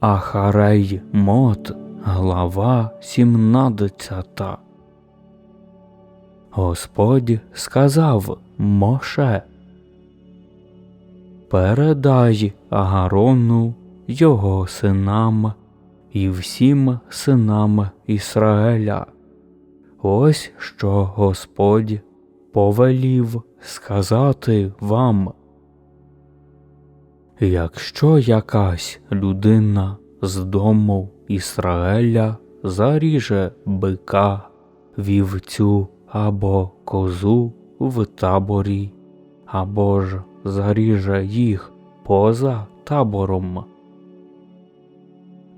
Ахарей Мот, глава 17. Господь сказав Моше, Передай Агарону його синам і всім синам Ісраїля. Ось що Господь повелів сказати вам. Якщо якась людина з дому Ізраїля заріже бика, вівцю або козу в таборі, або ж заріже їх поза табором,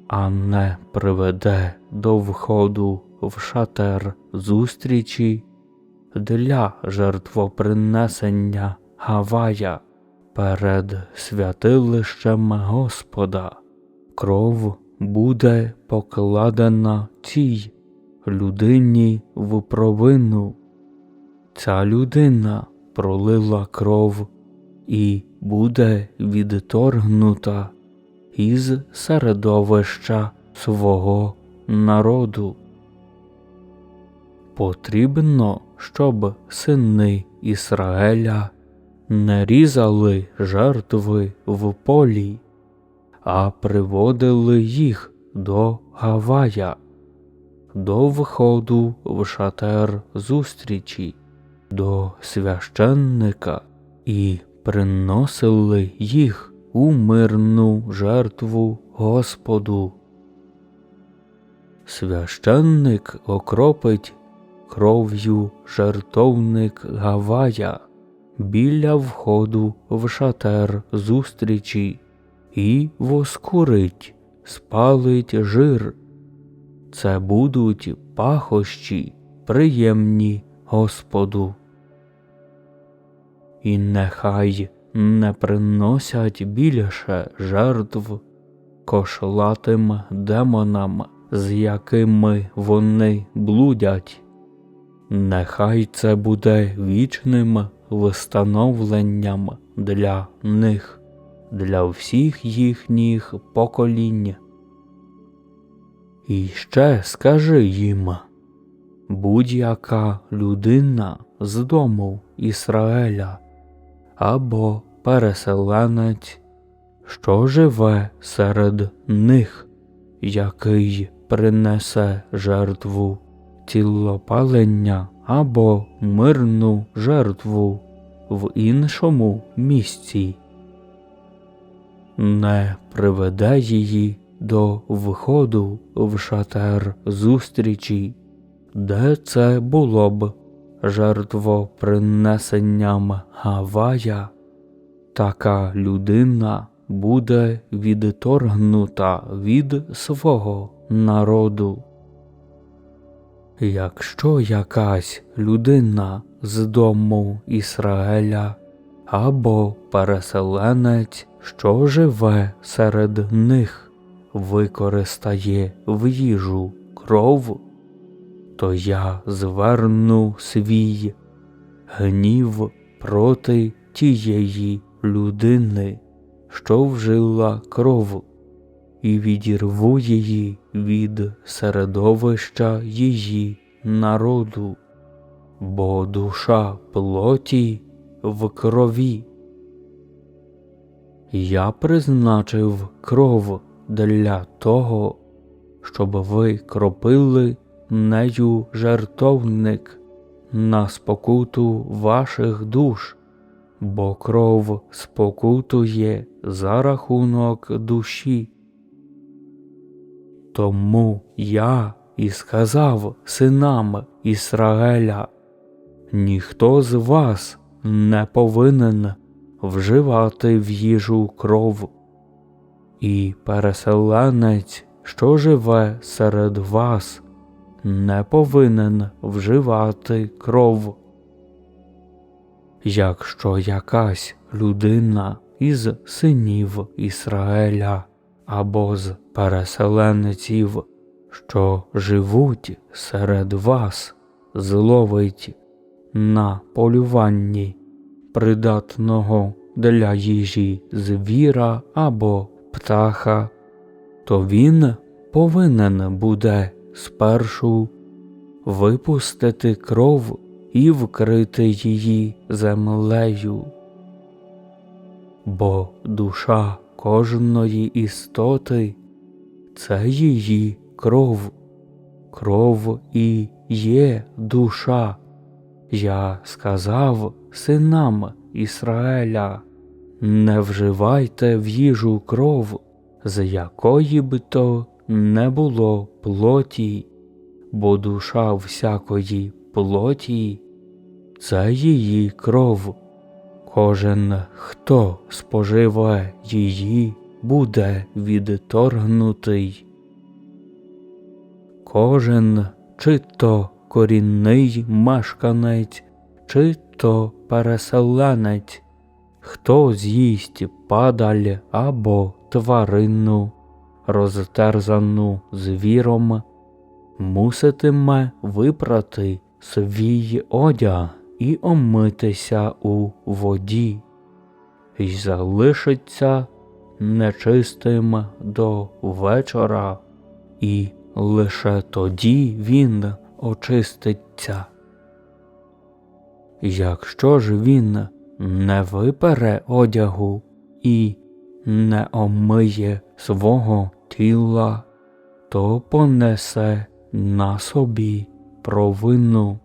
а не приведе до входу в шатер зустрічі для жертвопринесення Гавая перед святилищем Господа. Кров буде покладена цій людині в провину. Ця людина пролила кров і буде відторгнута із середовища свого народу. Потрібно, щоб сини Ісраїля не різали жертви в полі, а приводили їх до Гавая, до входу в шатер зустрічі, до священника і приносили їх у мирну жертву Господу. Священник окропить кров'ю жертовник Гавая біля входу в шатер зустрічі і воскурить, спалить жир. Це будуть пахощі, приємні Господу. І нехай не приносять більше жертв кошлатим демонам, з якими вони блудять. Нехай це буде вічним встановленням для них, для всіх їхніх поколінь. І ще скажи їм будь-яка людина з дому Ісраїля або переселенець, що живе серед них, який принесе жертву цілопалення або мирну жертву в іншому місці, не приведе її до входу в шатер зустрічі, де це було б жертвопринесенням Гавая, така людина буде відторгнута від свого народу. Якщо якась людина з дому Ісраїля або переселенець, що живе серед них, використає в їжу кров, то я зверну свій гнів проти тієї людини, що вжила кров і відірву її від середовища її народу, бо душа плоті в крові. Я призначив кров для того, щоб ви кропили нею жертовник на спокуту ваших душ, бо кров спокутує за рахунок душі. Тому я і сказав синам Ісраїля, ніхто з вас не повинен вживати в їжу кров, і переселенець, що живе серед вас, не повинен вживати кров. Якщо якась людина із синів Ісраїля або з переселенців, що живуть серед вас, зловить на полюванні придатного для їжі звіра або птаха, то він повинен буде спершу випустити кров і вкрити її землею. Бо душа кожної істоти це її кров, кров і є душа. Я сказав синам Ісраїля, не вживайте в їжу кров, з якої б то не було плоті, бо душа всякої плоті це її кров. Кожен, хто споживе її, буде відторгнутий. Кожен, чи то корінний мешканець, чи то переселенець, хто з'їсть падаль або тварину, розтерзану звіром, муситиме випрати свій одяг і омитися у воді, й залишиться нечистим до вечора, і лише тоді він очиститься. Якщо ж він не випере одягу і не омиє свого тіла, то понесе на собі провину.